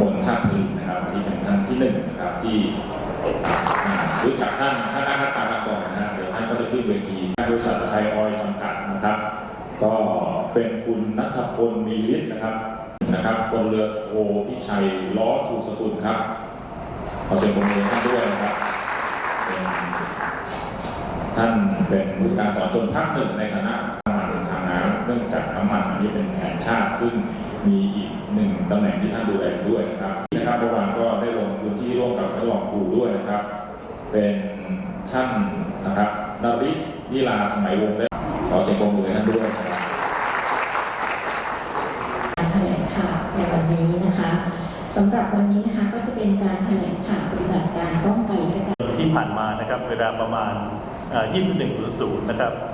บนท่าพลินนะครับอันนี้เป็นท่านที่หนึ่งนะครับที่รู้จักท่านท่านอาคาตามาก่อนนะเดี๋ยวท่านก็จะขึ้นเวทีบริษัทไทยออยล์จำกัดนะครับ ก็เป็นคุณนัทพลมีฤทธิ์นะครับนะครับพลเรือโทพิชัยล้อชูสกุลครับขอเสียงปรบมือท่านด้วยนะครับท่านเป็นผู้การสอนชนภาคหนึ่งในฐานะทำงานบนทางน้ำเนื่องจากน้ำมันอันนี้เป็นแผนชาติซึ่ง มีอีกหนึ่งตำแหน่งที่ท่านดูแลด้วยนะครับนะครับเมื่อวานก็ได้ลงพื้นที่ร่วมกับท่านรองครูด้วยนะครับ เป็นท่านนะครับนาริศนิลาสมัยวงศ์และขอเสียงปรบมือให้ท่านด้วยนะครับการแถลงข่าวในวันนี้นะคะสำหรับวันนี้นะคะก็จะเป็นการแถลงข่าวปฏิบัติการป้องกันและการที่ผ่านมานะครับเวลาประมาณเอ่อ21.00 นะครับเอ่อ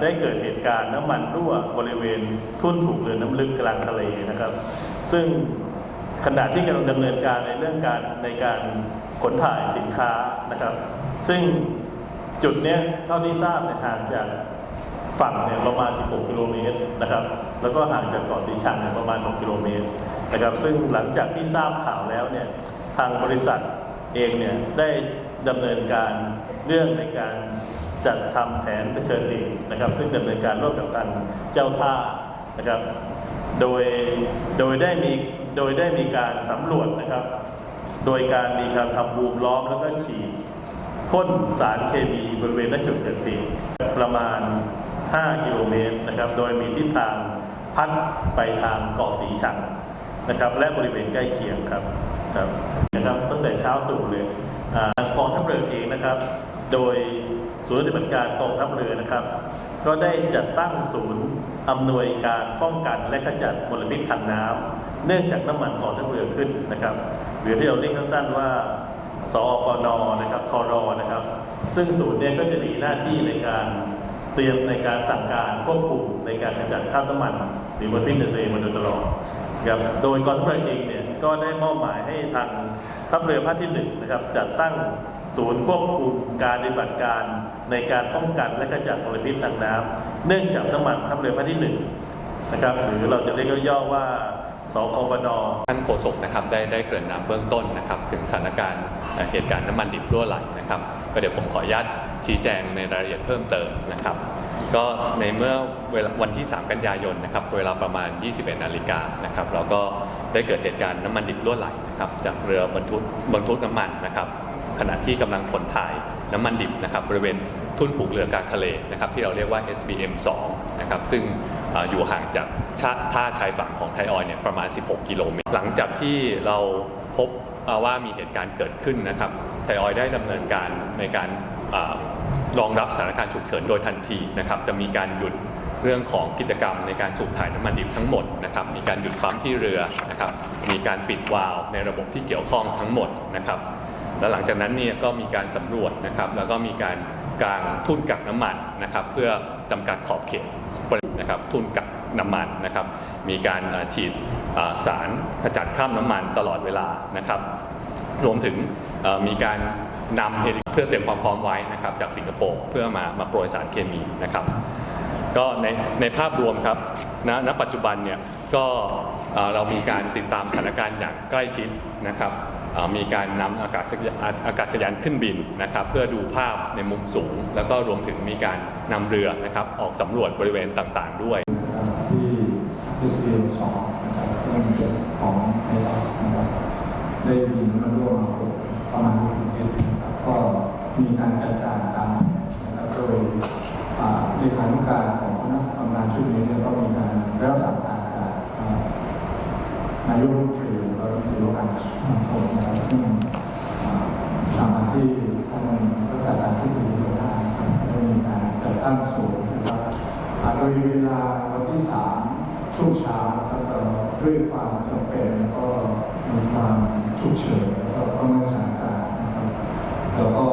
ได้เกิดเหตุการณ์น้ำมันรั่วบริเวณทุ่นถูกเรือน้ำลึกกลางทะเลนะครับ ซึ่งขณะที่กำลังดำเนินการในเรื่องการในการขนถ่ายสินค้านะครับ ซึ่งจุดนี้เท่าที่ทราบเนี่ยห่างจากฝั่งเนี่ยประมาณ 16 กิโลเมตรนะครับ แล้วก็ห่างจากเกาะสีชังเนี่ยประมาณ 6 กิโลเมตรนะครับ ซึ่งหลังจากที่ทราบข่าวแล้วเนี่ยทางบริษัทเองเนี่ยได้ดำเนินการเรื่องในการ จัดทำแผนเผชิญเหตุนะครับ ซึ่งดำเนินการร่วมกับทางเจ้าท่านะครับ โดยโดยได้มีโดยได้มีการสำรวจนะครับ โดยการมีการทำบูมล้อมแล้วก็ฉีดพ่นสารเคมีบริเวณณจุดเกิดเหตุประมาณ 5 กิโลเมตรนะครับ โดยมีทิศทางพัดไปทางเกาะสีชังนะครับ และบริเวณใกล้เคียงครับครับนะครับตั้งแต่เช้าตรู่เลยอ่ากองทัพเรือเองนะครับ โดย ศูนย์ปฏิบัติการกองทัพเรือนะครับ ก็ได้จัดตั้งศูนย์อำนวยการป้องกันและขจัดมลพิษทางน้ำเนื่องจากน้ำมันกองทัพเรือขึ้นนะครับ หรือที่เราเรียกสั้นๆว่า สอปนนะครับทรนะครับ ซึ่งศูนย์เนี้ก็จะมีหน้าที่ในการเตรียมในการสั่งการควบคุมในการขจัดคราบน้ำมัน หรือมลพิษในทะเลมาโดยตลอดครับโดยกองทัพเรือเองเนี่ยก็ได้มอบหมายให้ทางทัพเรือภาคที่หนึ่งนะครับจัดตั้ง ศูนย์ควบคุมการปฏิบัติการในการป้องกันและกระจัดมลพิษทางน้ำเนื่องจากน้ำมันทัพเรือภาคที่หนึ่งนะครับหรือเราจะเรียกย่อๆว่าสคบนท่านโฆษกนะครับได้ได้เกริ่นนำเบื้องต้นนะครับ ถึงสถานการณ์เหตุการณ์น้ำมันดิบรั่วไหลนะครับ ก็เดี๋ยวผมขออนุญาตชี้แจงในรายละเอียดเพิ่มเติมนะครับ ก็ในเมื่อเวลาวันที่ 3 กันยายนนะครับเวลาประมาณ 21 นาฬิกานะครับเราก็ได้เกิดเหตุการณ์น้ำมันดิบรั่วไหลนะครับจากเรือบรรทุกบรรทุกน้ำมันนะครับ ขณะที่กำลังขนถ่ายน้ำมันดิบนะครับบริเวณทุ่นผูกเรือกลางทะเลนะครับที่เราเรียกว่า SBM 2นะครับซึ่งออยู่ห่างจากท่าชายฝั่งของไทยออยเนี่ยประมาณ 16 กิโลเมตร หลังจากที่เราพบว่ามีเหตุการณ์เกิดขึ้นนะครับไทยออยได้ดำเนินการในการรองรับสถานการณ์ฉุกเฉินโดยทันทีนะครับจะมีการหยุดเรื่องของกิจกรรมในการสูบถ่ายน้ำมันดิบทั้งหมดนะครับมีการหยุดปั๊มที่เรือนะครับมีการปิดวาล์วในระบบที่เกี่ยวข้องทั้งหมดนะครับ แล้วหลังจากนั้นเนี่ยก็มีการสำรวจนะครับ แล้วก็มีการกางทุ่นกักน้ำมันนะครับ เพื่อจำกัดขอบเขตนะครับทุ่นกักน้ำมันนะครับ มีการฉีดสารขจัดคราบน้ำมันตลอดเวลานะครับ รวมถึงมีการนำเฮลิเพื่อเตรียมความพร้อมไว้นะครับ จากสิงคโปร์เพื่อมามาโปรยสารเคมีนะครับ ก็ในในภาพรวมครับณณปัจจุบันเนี่ยก็เรามีการติดตามสถานการณ์อย่างใกล้ชิดนะครับ มีการนำอากาศอากาศยานขึ้นบินนะครับ เพื่อดูภาพในมุมสูง แล้วก็รวมถึงมีการนำเรือนะครับออกสำรวจบริเวณต่างๆ ด้วยที่อิสราเอลสองเรื่องของไทยนะครับได้ยินมาร่วมมาประมาณหนึ่งเดือนนะครับก็มีการจัดการตามแผนะครับโดยในฐานการของคณะทำงานชุดนี้ก็มีการรับสั่งการจากนายก ด้วยความจำเป็นก็มีความฉุกเฉินแล้วก็ต้องสถานการณ์นะครับแล้วก็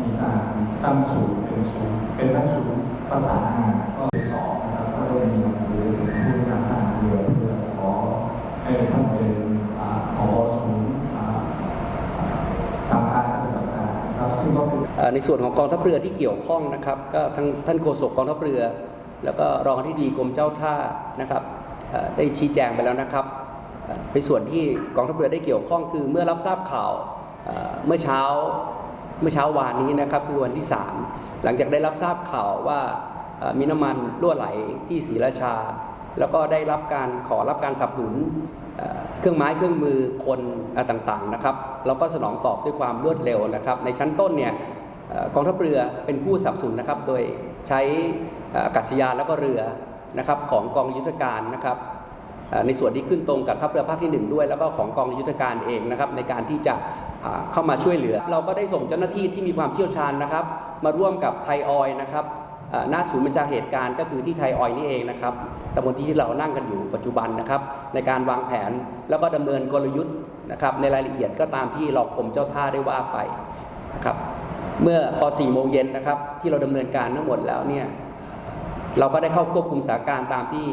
มีการตั้งศูนย์เป็นศูนย์เป็นตั้งศูนย์ประสานงานก็สองนะครับก็ได้มีหนังสือถึงผู้นำทางเรือเพื่อขอให้ท่านเป็นขอศูนย์สั่งการปฏิบัติการครับซึ่งก็เป็นเอ่อในส่วนของกองทัพเรือที่เกี่ยวข้องนะครับ ก็ทั้งท่านโฆษกกองทัพเรือ แล้วก็รองอธิบดีกรมเจ้าท่านะครับ ได้ชี้แจงไปแล้วนะครับ ในส่วนที่กองทัพเรือได้เกี่ยวข้องคือเมื่อรับทราบข่าวเมื่อเช้าเมื่อเช้าวานนี้นะครับคือวันที่ 3 หลังจากได้รับทราบข่าวว่ามีน้ำมันรั่วไหลที่ศรีราชา แล้วก็ได้รับการขอรับการสนับสนุนเครื่องไม้เครื่องมือคนต่างๆนะครับเราก็สนองตอบด้วยความรวดเร็วนะครับ ในชั้นต้นเนี่ยกองทัพเรือเป็นผู้สนับสนุนนะครับ โดยใช้อากาศยานแล้วก็เรือ นะครับของกองยุทธการนะครับในส่วนที่ขึ้นตรงกับทัพเรือภาคที่ 1 ด้วย แล้วก็ของกองยุทธการเองนะครับในการที่จะเข้ามาช่วยเหลือ เราก็ได้ส่งเจ้าหน้าที่ที่มีความเชี่ยวชาญนะครับ มาร่วมกับไทยออยนะครับหน้าศูนย์บัญชาเหตุการณ์ก็คือที่ไทยออยนี่เองนะครับตำบลที่เรานั่งกันอยู่ปัจจุบันนะครับ ในการวางแผนแล้วก็ดำเนินกลยุทธ์นะครับในรายละเอียดก็ตามที่รอกรมเจ้าท่าได้ว่าไปนะครับเมื่อพอ4โมงเย็นนะครับที่เราดำเนินการทั้งหมดแล้วเนี่ย เราก็ได้เข้าควบคุมสถานการณ์ตามที่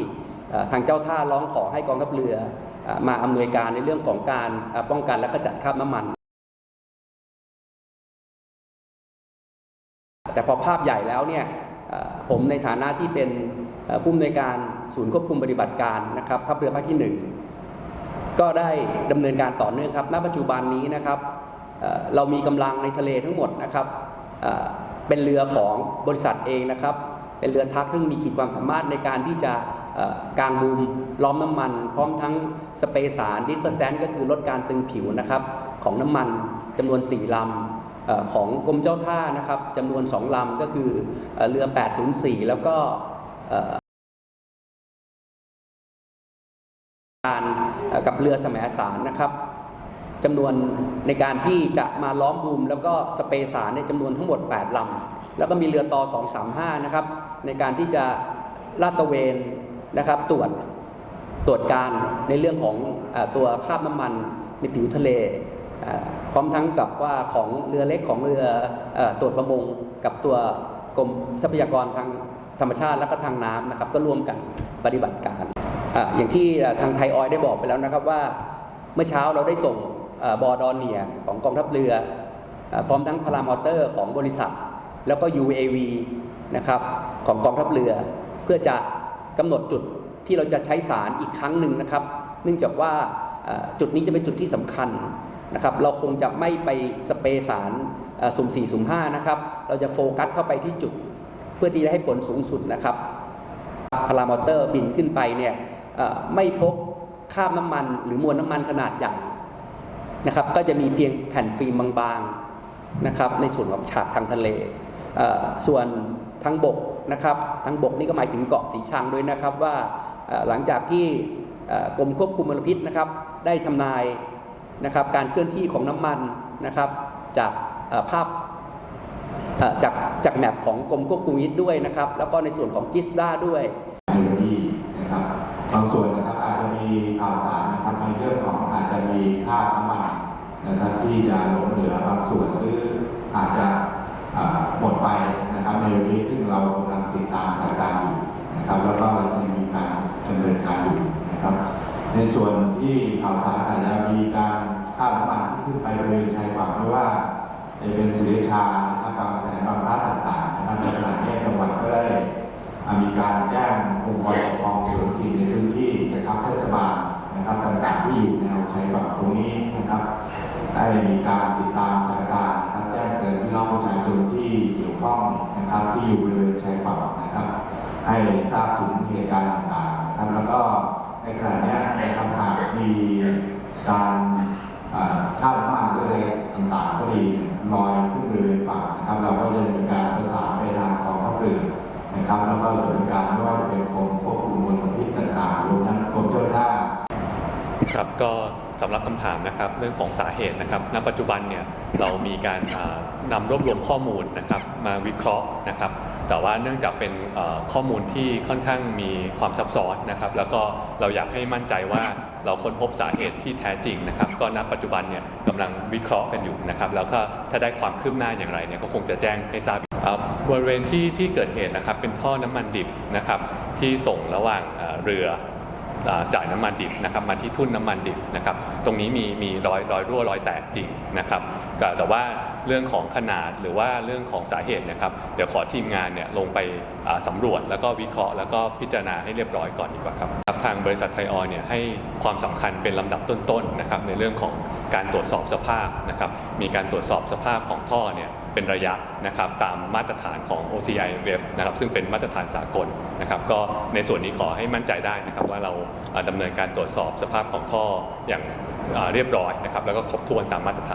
ทางเจ้าท่าร้องขอให้กองทัพเรืออมาอำนวยการในเรื่องของการป้องกันและก็จัดคราบน้ำมัน แต่พอภาพใหญ่แล้วเนี่ยผมในฐานะที่เป็นผู้อำนวยการศูนย์ควบคุมปฏิบัติการนะครับทัพเรือภาคที่หนึ่งก็ได้ดำเนินการต่อเนื่องครับ ณ ปัจจุบันนี้นะครับเรามีกำลังในทะเลทั้งหมดนะครับเป็นเรือของบริษัทเองนะครับ เป็นเรือทักซึ่งมีขีดความสามารถในการที่จะกางบูมล้อมน้ำมัน พร้อมทั้งสเปรย์สารดิสเปอร์เซนต์ก็คือลดการตึงผิวนะครับของน้ำมันจำนวน 4 ลำของกรมเจ้าท่านะครับจำนวน 2 ลำก็คือเอ่อเรือ 804 แล้วก็การกับเรือแสมสารนะครับจำนวนในการที่จะมาล้อมบูมแล้วก็สเปรย์สารในจำนวนทั้งหมด 8 ลำ แล้วก็มีเรือต่อ 235 นะครับ ในการที่จะลาดตระเวนนะครับ ตรวจตรวจการในเรื่องของอตัวคราบน้ำมันในผิวทะเลพร้อมทั้งกับว่าของเรือเล็กของเรืออตรวจประมงกับตัวกรมทรัพยากรทางธรรมชาติและก็ทางน้ำนะครับ ก็ร่วมกันปฏิบัติการออย่างที่ทางไทยออยได้บอกไปแล้วนะครับว่าเมื่อเช้าเราได้ส่งอบอดอนเนียของกองทัพเรืออพร้อมทั้งพารามอเตอร์ของบริษัท แล้วก็ UAV นะครับ ของกองทัพเรือ เพื่อจะกำหนดจุดที่เราจะใช้สารอีกครั้งหนึ่งนะครับ เนื่องจากว่าจุดนี้จะเป็นจุดที่สำคัญนะครับ เราคงจะไม่ไปสเปรย์สารสุ่มสี่สุ่มห้านะครับ เราจะโฟกัสเข้าไปที่จุด เพื่อที่จะให้ผลสูงสุดนะครับพารามอเตอร์บินขึ้นไปเนี่ยไม่พบคราบน้ำมัน หรือมวลน้ำมันขนาดใหญ่นะครับ ก็จะมีเพียงแผ่นฟิล์มบางๆนะครับ ในส่วนของฉากทางทะเลส่วน ทางบกนะครับทางบกนี่ก็หมายถึงเกาะสีชังด้วยนะครับว่าหลังจากที่กรมควบคุมมลพิษนะครับ ได้ทำนายนะครับการเคลื่อนที่ของน้ำมันนะครับจากภาพจากจากแมปของกรมควบคุมวิทย์ด้วยนะครับ แล้วก็ในส่วนของจิสดาด้วยในวันนี้นะครับบางส่วนนะครับอาจจะมีข่าวสารนะครับในเรื่องของอาจจะมีค่าน้ำมันนะครับที่จะหลงเหลือบางส่วนหรืออาจจะหมดไปนะครับใน ตามสถานการณ์นะครับ แล้วก็ยังมีการดำเนินการอยู่นะครับ ในส่วนที่ข่าวสารอาจจะมีการค่าน้ำมันที่ขึ้นไปบริเวณชายฝั่งไม่ว่าจะเป็นศรีราชานะครับบางแสนบางพระต่างๆนะครับในขณะนี้จังหวัดก็ได้อมีการแจ้งองค์กรปกครองส่วนท้องถิ่นในพื้นที่นะครับเทศบาลนะครับต่างๆที่อยู่แนวชายฝั่งตรงนี้นะครับ ได้มีการติดตามสถาน ประชาชนที่เกี่ยวข้องนะครับที่อยู่บริเวณชายฝั่งนะครับ ให้ทราบถึงเหตุการณ์ต่างๆนะครับแล้วก็ในขณะนี้ยนะครับหากมีการอ่าข้าวน้ำมันหรืออะไรต่างๆ ก็ดีลอยขึ้นบริเวณฝั่งนะครับ เราก็จะมีการประสานไปทางกองทัพเรือนะครับ แล้วก็ส่วนกางไม่ว่าจะเป็นกรมควบคุมมลพิษต่างๆรวมทั้งกรมเจ้าท่าครับก็ สำหรับคำถามนะครับเรื่องของสาเหตุนะครับณปัจจุบันเนี่ยเรามีการอ่านำรวบรวมข้อมูลนะครับมาวิเคราะห์นะครับ แต่ว่าเนื่องจากเป็นข้อมูลที่ค่อนข้างมีความซับซ้อนนะครับ แล้วก็เราอยากให้มั่นใจว่าเราค้นพบสาเหตุที่แท้จริงนะครับ ก็ณปัจจุบันเนี่ยกำลังวิเคราะห์กันอยู่นะครับ แล้วก็ถ้าได้ความคืบหน้าอย่างไรเนี่ยก็คงจะแจ้งให้ทราบอ่าบริเวณที่ที่เกิดเหตุนะครับเป็นท่อน้ำมันดิบนะครับที่ส่งระหว่างเรือ จ่ายน้ำมันดิบนะครับมาที่ทุ่นน้ำมันดิบนะครับตรงนี้มีมีรอยรอยรั่วรอยแตกจริงนะครับแต่แต่ว่า เรื่องของขนาดหรือว่าเรื่องของสาเหตุนะครับเดี๋ยวขอทีมงานเนี่ยลงไปอ่าสำรวจ แล้วก็วิเคราะห์แล้วก็พิจารณาให้เรียบร้อยก่อนดีกว่าครับรบทางบริษัทไทยออยเนี่ยให้ความสำคัญเป็นลำดับต้นๆนะครับในเรื่องของการตรวจสอบสภาพนะครับมีการตรวจสอบสภาพของท่อเนี่ยเป็นระยะนะครับตามมาตรฐานของ OCI WEF นะครับซึ่งเป็นมาตรฐานสากลนะครับก็ในส่วนนี้ขอให้มั่นใจได้นะครับว่าเราอ่าดำเนินการตรวจสอบสภาพของท่ออย่างเรียบร้อยนะครับแล้วก็ครบถ้วนตามมาตรฐาน